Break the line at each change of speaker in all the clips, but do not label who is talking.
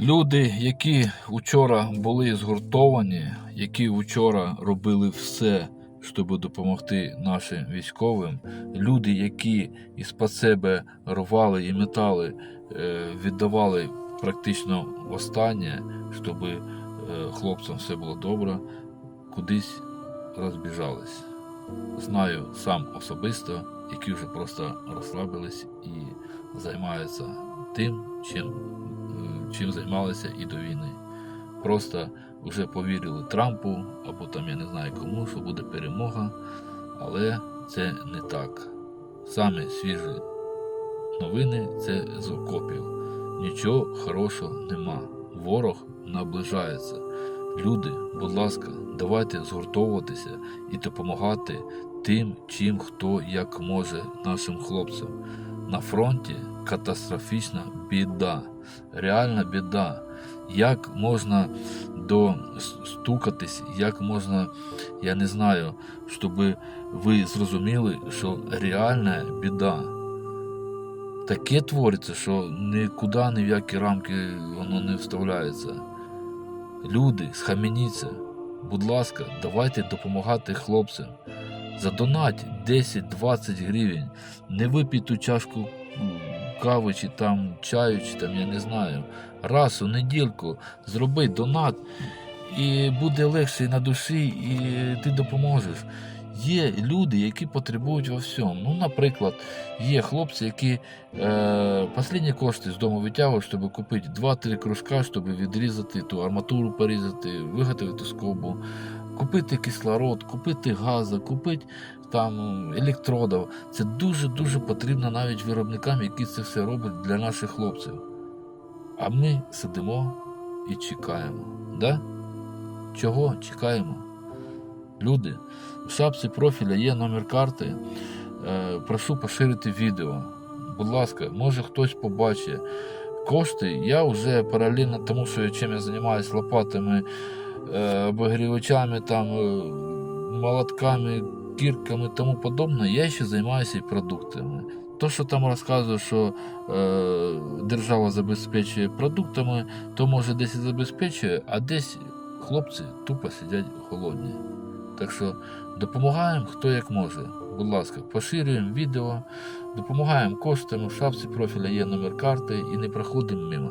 Люди, які вчора були згуртовані, які вчора робили все, щоб допомогти нашим військовим, люди, які із-під себе рвали і метали, е, віддавали практично останнє, щоб е, хлопцям все було добре, кудись розбіжались. Знаю сам особисто, які вже просто розслабились і займаються тим, чим, е, чим займалися і до війни. Просто вже повірили Трампу або там я не знаю кому, що буде перемога, але це не так. Саме свіжі новини це з окопів. Нічого хорошого нема. Ворог наближається. Люди, будь ласка, давайте згуртовуватися і допомагати тим, чим хто як може нашим хлопцям. На фронті катастрофічна біда, реальна біда. Як можна достукатись, як можна, я не знаю, щоб ви зрозуміли, що реальна біда. Таке твориться, що нікуди ні в які рамки воно не вставляється. Люди, схаменіться, будь ласка, давайте допомагати хлопцям. Задонать 10-20 гривень. Не випій ту чашку м, кави чи там чаю, чи там, я не знаю. Раз у недільку зроби донат, і буде легше на душі, і ти допоможеш. Є люди, які потребують во всьому. Ну, наприклад, є хлопці, які е, останні кошти з дому витягують, щоб купити 2-3 кружка, щоб відрізати ту арматуру, порізати, виготовити скобу, купити кислород, купити газу, купити там електродів. Це дуже-дуже потрібно навіть виробникам, які це все роблять для наших хлопців. А ми сидимо і чекаємо. Да? Чого чекаємо? Люди, в шапці профіля є номер карти. Е, прошу поширити відео. Будь ласка, може хтось побачить. Кошти я вже паралельно тому, що чим я займаюся лопатами, е, обогрівачами, там, е, молотками, кірками і тому подобне, я ще займаюся і продуктами. То, що там розказує, що е, держава забезпечує продуктами, то може десь і забезпечує, а десь хлопці тупо сидять голодні. Так що допомагаємо хто як може. Будь ласка, поширюємо відео, допомагаємо коштами, в шапці профіля є номер карти і не проходимо мимо.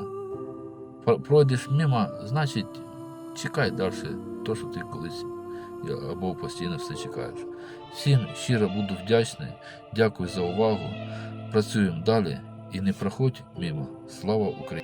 Пройдеш мимо, значить чекай далі то, що ти колись або постійно все чекаєш. Всім щиро буду вдячний, дякую за увагу. Працюємо далі і не проходь мимо. Слава Україні!